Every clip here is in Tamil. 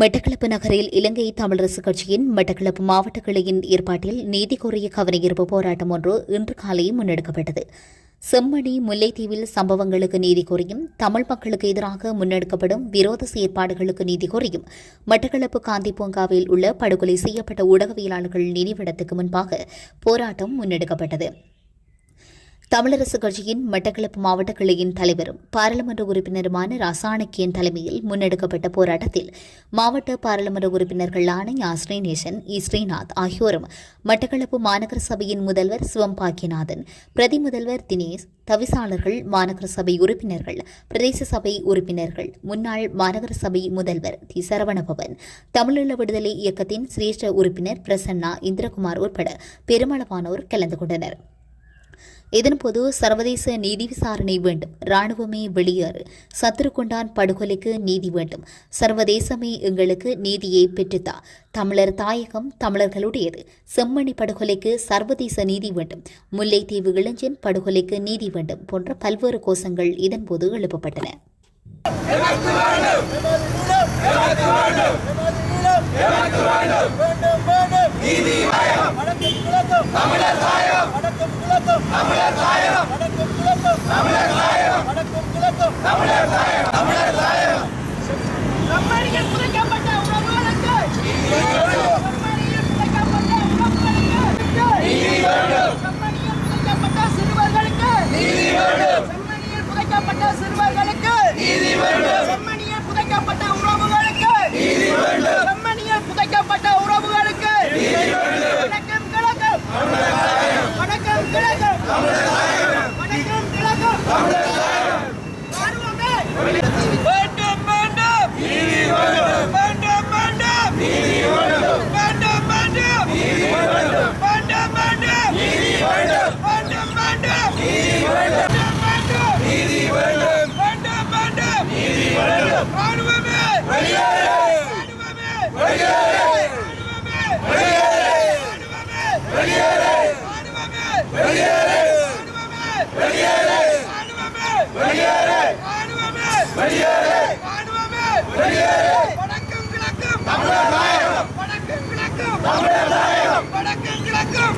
மட்டக்களப்பு நகரில் இலங்கை தமிழரசு கட்சியின் மட்டக்களப்பு மாவட்ட கிளையின் ஏற்பாட்டில் நீதி கோரிய கவனஈர்ப்பு போராட்டம் ஒன்று இன்று காலை முன்னெடுக்கப்பட்டது. செம்மணி முல்லைத்தீவில் சம்பவங்களுக்கு நீதி கோரியும் தமிழ் மக்களுக்கு எதிராக முன்னெடுக்கப்படும் விரோத செயற்பாடுகளுக்கு நீதி கோரியும் மட்டக்களப்பு காந்தி பூங்காவில் உள்ள படுகொலை செய்யப்பட்ட ஊடகவியலாளர்கள் நினைவிடத்துக்கு முன்பாக போராட்டம் முன்னெடுக்கப்பட்டது. தமிழரசு கட்சியின் மட்டக்களப்பு மாவட்ட கிளையின் தலைவரும் பாராளுமன்ற உறுப்பினருமான ரசாணக்கியன் தலைமையில் முன்னெடுக்கப்பட்ட போராட்டத்தில் மாவட்ட பாராளுமன்ற உறுப்பினர்களான யா ஸ்ரீநேசன் இ. ஸ்ரீநாத் ஆகியோரும் மட்டக்களப்பு மாநகர சபையின் முதல்வர் சிவம் பாக்கியநாதன் பிரதி முதல்வர் தினேஷ் தவிசாளர்கள் மாநகர சபை உறுப்பினர்கள் பிரதேச சபை உறுப்பினர்கள் முன்னாள் மாநகர சபை முதல்வர் தி. சரவணபவன் தமிழீழ விடுதலை இயக்கத்தின் சிரேஷ்ட உறுப்பினர் பிரசன்னா இந்திரகுமார் உட்பட பெருமளவானோர் கலந்து கொண்டனர். இதன்போது சர்வதேச நீதி விசாரணை வேண்டும். ராணுவமே வெளியேறு. சத்ருகுண்டான் படுகொலைக்கு நீதி வேண்டும். சர்வதேசமே எங்களுக்கு நீதியை பெற்றுத்தா. தமிழர் தாயகம் தமிழர்களுடையது. செம்மணி படுகொலைக்கு சர்வதேச நீதி வேண்டும். முல்லைத்தீவு இளைஞன் படுகொலைக்கு நீதி வேண்டும் போன்ற பல்வேறு கோஷங்கள் இதன்போது எழுப்பப்பட்டன. நீதி வயம் தமிழர் தாயம் தமிழர் தாயம் தமிழர் தாயம்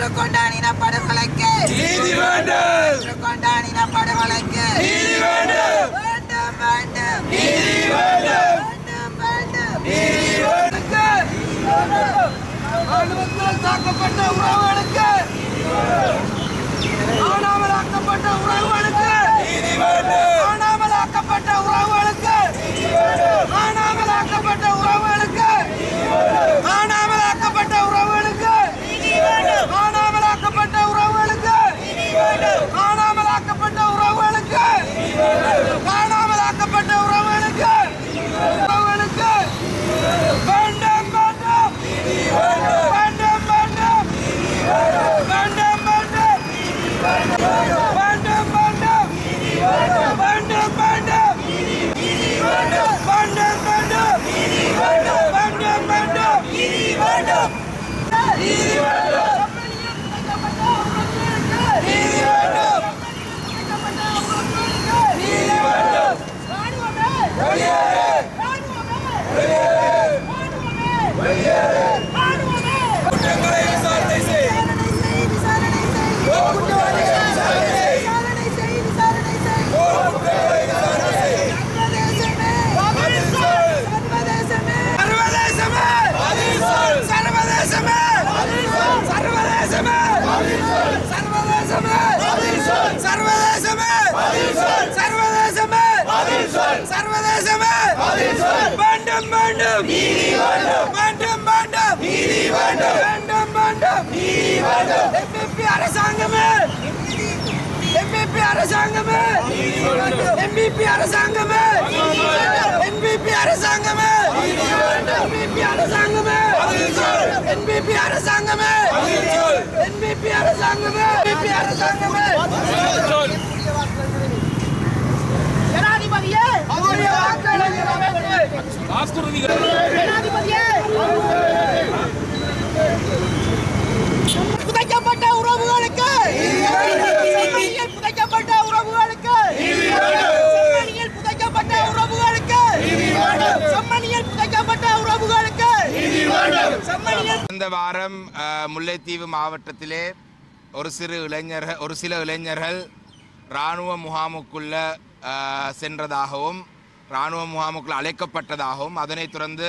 சத்ரு கொண்டாடின படுகொலைக்கு. நீதி வேண்டும் சத்ரு கொண்டாடின படுகொலைக்கு. நீதி வேண்டும் வேண்டும். வேண்டும் நீதி வேண்டும் வேண்டும். வேண்டும் நீதி வேண்டும் ராணுவத்தால் தாக்கப்பட்ட உறவுகளுக்கு. ஆனாமலாக்கப்பட்ட உறவுகளுக்கு. நீதி வேண்டும் உறவுகளுக்கு. ஆனாமலாக்கப்பட்ட உறவுகளுக்கு. சர்வதேசமே. பதில் சொல் வேண்டும் வேண்டும். நீதி வேண்டும் வேண்டும். வேண்டும் நீதி வேண்டும். வேண்டும் வேண்டும் நீதி வேண்டும் எம்பிபி அரசாங்கமே. எம்பிபி அரசாங்கமே. எம்பிபி அரசாங்கமே. எம்பிபி அரசாங்கமே. எம்பிபி அரசாங்கமே. எம்பிபி அரசாங்கமே. எம்பிபி அரசாங்கமே. எம்பிபி அரசாங்கமே. ஜனாதிபதியே. புதைக்கப்பட்ட உறவுகளுக்கு புதைக்கப்பட்ட உறவுகளுக்கு புதைக்கப்பட்ட உறவுகளுக்கு செம்மணியில் புதைக்கப்பட்ட உறவுகளுக்கு இந்த வாரம் முல்லைத்தீவு மாவட்டத்திலே ஒரு சிறு இளைஞர்கள் ஒரு சில இளைஞர்கள் இராணுவ முகாமுக்குள்ள சென்றதாகவும் இராணுவ முகாமுக்குள் அழைக்கப்பட்டதாகவும் அதனைத் தொடர்ந்து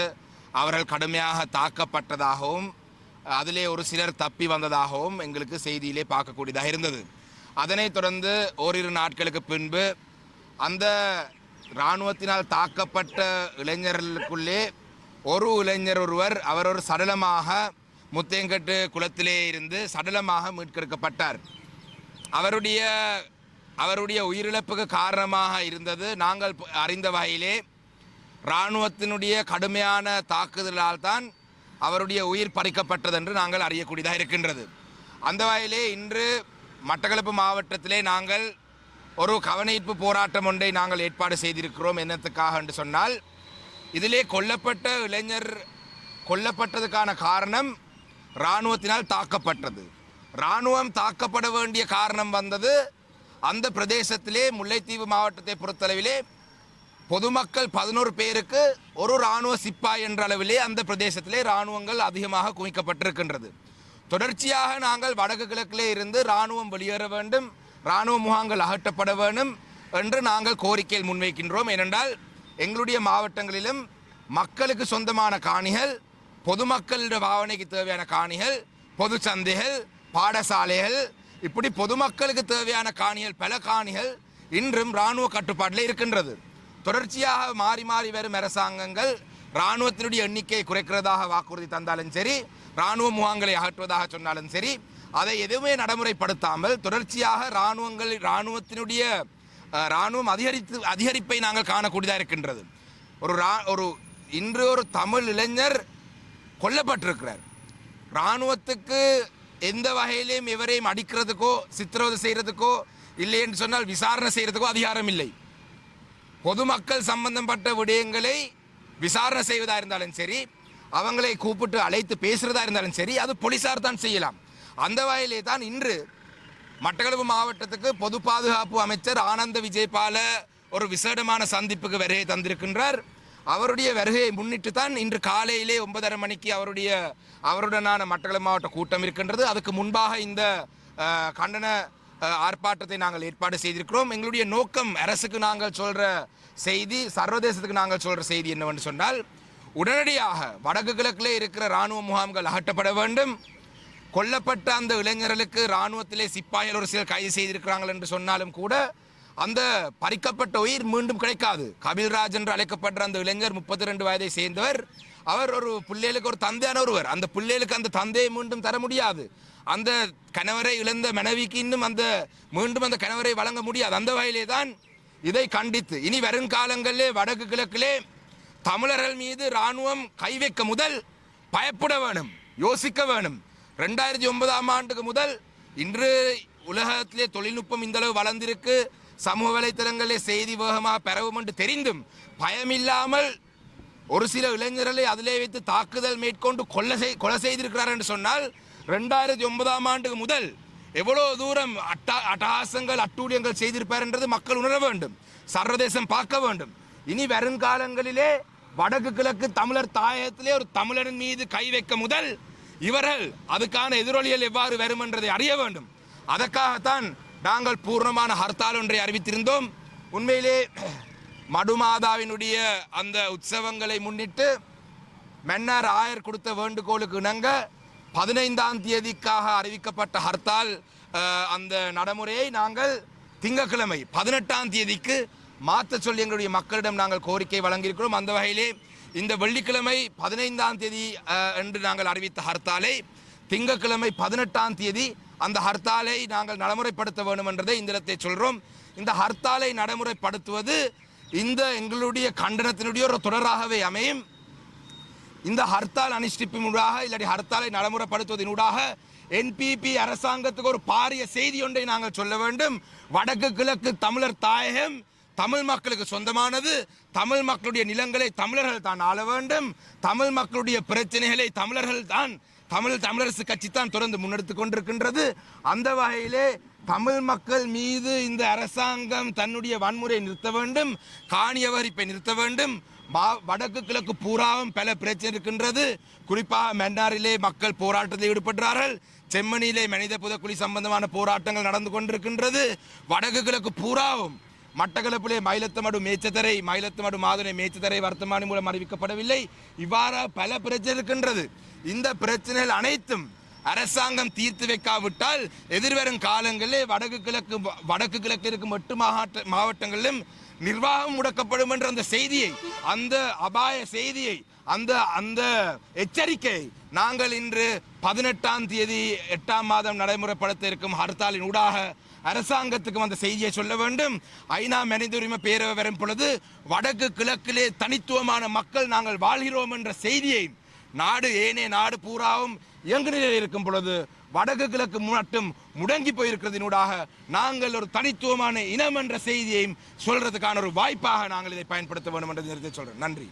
அவர்கள் கடுமையாக தாக்கப்பட்டதாகவும் அதிலே ஒரு சிலர் தப்பி வந்ததாகவும் எங்களுக்கு செய்தியிலே பார்க்கக்கூடியதாக இருந்தது. அதனைத் தொடர்ந்து ஓரிரு நாட்களுக்கு பின்பு அந்த இராணுவத்தினால் தாக்கப்பட்ட இளைஞர்களுக்குள்ளே ஒரு இளைஞர் ஒருவர் அவர் ஒரு சடலமாக முத்தேங்கட்டு குளத்திலே இருந்து சடலமாக மீட்கெடுக்கப்பட்டார். அவருடைய அவருடைய உயிரிழப்புக்கு காரணமாக இருந்தது. நாங்கள் அறிந்த வகையிலே இராணுவத்தினுடைய கடுமையான தாக்குதலால் தான் அவருடைய உயிர் பறிக்கப்பட்டது என்று நாங்கள் அறியக்கூடியதாக இருக்கின்றது. அந்த வகையிலே இன்று மட்டக்களப்பு மாவட்டத்திலே நாங்கள் ஒரு கவனஈர்ப்பு போராட்டம் ஒன்றை நாங்கள் ஏற்பாடு செய்திருக்கிறோம் என்னத்துக்காக என்று சொன்னால் இதிலே கொல்லப்பட்ட இளைஞர் கொல்லப்பட்டதுக்கான காரணம் இராணுவத்தினால் தாக்கப்பட்டது. இராணுவம் தாக்கப்பட வேண்டிய காரணம் வந்தது அந்த பிரதேசத்திலே முல்லைத்தீவு மாவட்டத்தை பொறுத்தளவிலே பொதுமக்கள் பதினோரு பேருக்கு ஒரு இராணுவ சிப்பாய் என்ற அளவிலே அந்த பிரதேசத்திலே இராணுவங்கள் அதிகமாக குவிக்கப்பட்டிருக்கின்றது. தொடர்ச்சியாக நாங்கள் வடக்கு கிழக்கிலே இருந்து இராணுவம் வெளியேற வேண்டும் இராணுவ முகாங்கள் அகற்றப்பட வேண்டும் என்று நாங்கள் கோரிக்கையில் முன்வைக்கின்றோம். ஏனென்றால் எங்களுடைய மாவட்டங்களிலும் மக்களுக்கு சொந்தமான காணிகள் பொதுமக்களுடைய பாவனைக்கு தேவையான காணிகள் பொது சந்தைகள் பாடசாலைகள் இப்படி பொதுமக்களுக்கு தேவையான காணிகள் பல காணிகள் இன்றும் இராணுவ கட்டுப்பாட்டில் இருக்கின்றது. தொடர்ச்சியாக மாறி மாறி வரும் அரசாங்கங்கள் இராணுவத்தினுடைய எண்ணிக்கையை குறைக்கிறதாக வாக்குறுதி தந்தாலும் சரி இராணுவ முகாம்களை அகற்றுவதாக சொன்னாலும் சரி அதை எதுவுமே நடைமுறைப்படுத்தாமல் தொடர்ச்சியாக இராணுவங்கள் இராணுவத்தினுடைய இராணுவம் அதிகரித்து அதிகரிப்பை நாங்கள் காணக்கூடியதாக இருக்கின்றது. ஒரு ரா ஒரு இன்று ஒரு தமிழ் இளைஞர் கொல்லப்பட்டிருக்கிறார். இராணுவத்துக்கு எந்த வகையிலையும் எவரையும் அடிக்கிறதுக்கோ சித்திரவதை செய்கிறதுக்கோ இல்லை என்று சொன்னால் விசாரணை செய்கிறதுக்கோ அதிகாரம் இல்லை. பொதுமக்கள் சம்பந்தப்பட்ட விடயங்களை விசாரணை செய்வதாக இருந்தாலும் சரி அவங்களை கூப்பிட்டு அழைத்து பேசுகிறதா இருந்தாலும் சரி அது போலீசார் தான் செய்யலாம். அந்த வகையிலே தான் இன்று மட்டக்களப்பு மாவட்டத்துக்கு பொது பாதுகாப்பு அமைச்சர் ஆனந்த விஜயபால ஒரு விசேடமான சந்திப்புக்கு வருகை தந்திருக்கின்றார். அவருடைய வருகையை முன்னிட்டு தான் இன்று காலையிலே ஒன்பதரை மணிக்கு அவருடைய அவருடனான மட்டக்களப்பு மாவட்ட கூட்டம் இருக்கின்றது. அதுக்கு முன்பாக இந்த கண்டன ஆர்ப்பாட்டத்தை நாங்கள் ஏற்பாடு செய்திருக்கிறோம். எங்களுடைய நோக்கம் அரசுக்கு நாங்கள் சொல்கிற செய்தி சர்வதேசத்துக்கு நாங்கள் சொல்கிற செய்தி என்னவென்று சொன்னால் உடனடியாக வடக்கு கிழக்கிலே இருக்கிற இராணுவ முகாம்கள் அகற்றப்பட வேண்டும். கொல்லப்பட்ட அந்த இளைஞர்களுக்கு இராணுவத்திலே சிப்பாய்கள் ஒரு சிலர் கைது செய்திருக்கிறார்கள் என்று சொன்னாலும் கூட அந்த பறிக்கப்பட்ட உயிர் மீண்டும் கிடைக்காது. கபில்ராஜ் என்று அழைக்கப்படுற அந்த இளைஞர் முப்பத்தி ரெண்டு வயதை சேர்ந்தவர். அவர் ஒரு பிள்ளைகளுக்கு ஒரு தந்தையான ஒருவர். அந்த பிள்ளைகளுக்கு அந்த தந்தையை மீண்டும் தர முடியாது. அந்த கணவரை இழந்த மனைவிக்கு இன்னும் அந்த மீண்டும் அந்த கணவரை வழங்க முடியாது. அந்த வகையிலே தான் இதை கண்டித்து. இனி வருங்காலங்களிலே வடக்கு கிழக்கிலே தமிழர்கள் மீது இராணுவம் கை வைக்க முதல் பயப்பட வேணும் யோசிக்க வேணும். ரெண்டாயிரத்தி ஒன்பதாம் ஆண்டுக்கு முதல் இன்று உலகத்திலே தொழில்நுட்பம் இந்தளவு வளர்ந்திருக்கு. சமூக வலைத்தளங்களிலே செய்தி வேகமாக பெறவும் என்று தெரிந்தும் பயமில்லாமல் ஒரு சில இளைஞர்களை அதிலே வைத்து தாக்குதல் மேற்கொண்டு கொலை செய் கொலை செய்திருக்கிறார் என்று சொன்னால் ரெண்டாயிரத்தி ஒன்பதாம் ஆண்டுக்கு முதல் எவ்வளோ தூரம் அட்டா அட்டகாசங்கள் அட்டூழியங்கள் செய்திருப்பார் என்றது மக்கள் உணர வேண்டும் சர்வதேசம் பார்க்க வேண்டும். இனி வருங்காலங்களிலே வடக்கு கிழக்கு தமிழர் தாயகத்திலே ஒரு தமிழரின் மீது கை வைக்க முதல் இவர்கள் அதுக்கான எதிரொலிகள் எவ்வாறு வரும் என்றதை அறிய வேண்டும். அதற்காகத்தான் நாங்கள் பூர்ணமான ஹர்த்தால் ஒன்றை அறிவித்திருந்தோம். உண்மையிலே மடுமாதாவினுடைய அந்த உற்சவங்களை முன்னிட்டு மன்னர் ஆயர் கொடுத்த வேண்டுகோளுக்கு இணங்க பதினைந்தாம் தேதிக்காக அறிவிக்கப்பட்ட ஹர்த்தால் அந்த நடைமுறையை நாங்கள் திங்கட்கிழமை பதினெட்டாம் தேதிக்கு மாற்ற சொல்லி எங்களுடைய மக்களிடம் நாங்கள் கோரிக்கை வழங்கியிருக்கிறோம். அந்த வகையிலே இந்த வெள்ளிக்கிழமை பதினைந்தாம் தேதி என்று நாங்கள் அறிவித்த ஹர்த்தாலை திங்கட்கிழமை பதினெட்டாம் தேதி அந்த ஹர்த்தாலை நாங்கள் நடைமுறைப்படுத்த வேண்டும் என்றதை இந்த இடத்தை சொல்கிறோம் இந்த ஹர்த்தாலை நடைமுறைப்படுத்துவது இந்த எங்களுடைய கண்டனத்தினுடைய ஒரு தொடராகவே அமையும். இந்த ஹர்த்தால் அனுஷ்டிப்பினூடாக இல்லாட்டி ஹர்த்தாலை நடைமுறைப்படுத்துவதனூடாக என்பிபி அரசாங்கத்துக்கு ஒரு பாரிய செய்தி ஒன்றை நாங்கள் சொல்ல வேண்டும். வடக்கு கிழக்கு தமிழர் தாயகம் தமிழ் மக்களுக்கு சொந்தமானது. தமிழ் மக்களுடைய நிலங்களை தமிழர்கள் தான் ஆள வேண்டும். தமிழ் மக்களுடைய பிரச்சனைகளை தமிழர்கள் தான் தமிழ் தமிழரசு கட்சி தான் தொடர்ந்து முன்னெடுத்து கொண்டிருக்கின்றது. அந்த வகையிலே தமிழ் மக்கள் மீது இந்த அரசாங்கம் தன்னுடைய வன்முறையை நிறுத்த வேண்டும். காணிய வரிப்பை நிறுத்த வேண்டும். மா- வடக்கு கிழக்கு பூராவும் பல பிரச்சனை இருக்கின்றது. குறிப்பாக மன்னாரிலே மக்கள் போராட்டத்தில் ஈடுபட்டார்கள் செம்மணியிலே மனித புதக்குழி சம்பந்தமான போராட்டங்கள் நடந்து கொண்டிருக்கின்றது. வடக்கு கிழக்கு பூராவும் மட்டக்களப்பிலே மயிலத்தமடு மேச்சத்தரை மயிலத்தமடு மாதுரை மேச்சத்தரை வர்த்தமானி மூலம் அறிவிக்கப்படவில்லை. இவ்வாறு பல பிரச்சனை இருக்கின்றது. இந்த பிரச்சனைகள் அனைத்தும் அரசாங்கம் தீர்த்து வைக்காவிட்டால் எதிர்வரும் காலங்களில் வடக்கு கிழக்கு வடக்கு கிழக்கு இருக்கும் எட்டு மாவட்ட மாவட்டங்களிலும் நிர்வாகம் முடக்கப்படும் என்ற அந்த செய்தியை அந்த அபாய செய்தியை அந்த அந்த எச்சரிக்கை நாங்கள் இன்று பதினெட்டாம் தேதி எட்டாம் மாதம் நடைமுறைப்படுத்த இருக்கும் ஹர்த்தாலின் ஊடாக அரசாங்கத்துக்கு அந்த செய்தியை சொல்ல வேண்டும். ஐநா மனித உரிமை பேரவை வரும் பொழுது வடக்கு கிழக்கிலே தனித்துவமான மக்கள் நாங்கள் வாழ்கிறோம் என்ற செய்தியை நாடு ஏனே நாடு பூராவும் இயங்கு நிலையில் இருக்கும் பொழுது வடக்கு கிழக்கு மட்டும் முடங்கி போயிருக்கிறதினூடாக நாங்கள் ஒரு தனித்துவமான இனம் என்ற செய்தியையும் சொல்றதுக்கான ஒரு வாய்ப்பாக நாங்கள் இதை பயன்படுத்த வேண்டும் என்ற சொல்றேன். நன்றி.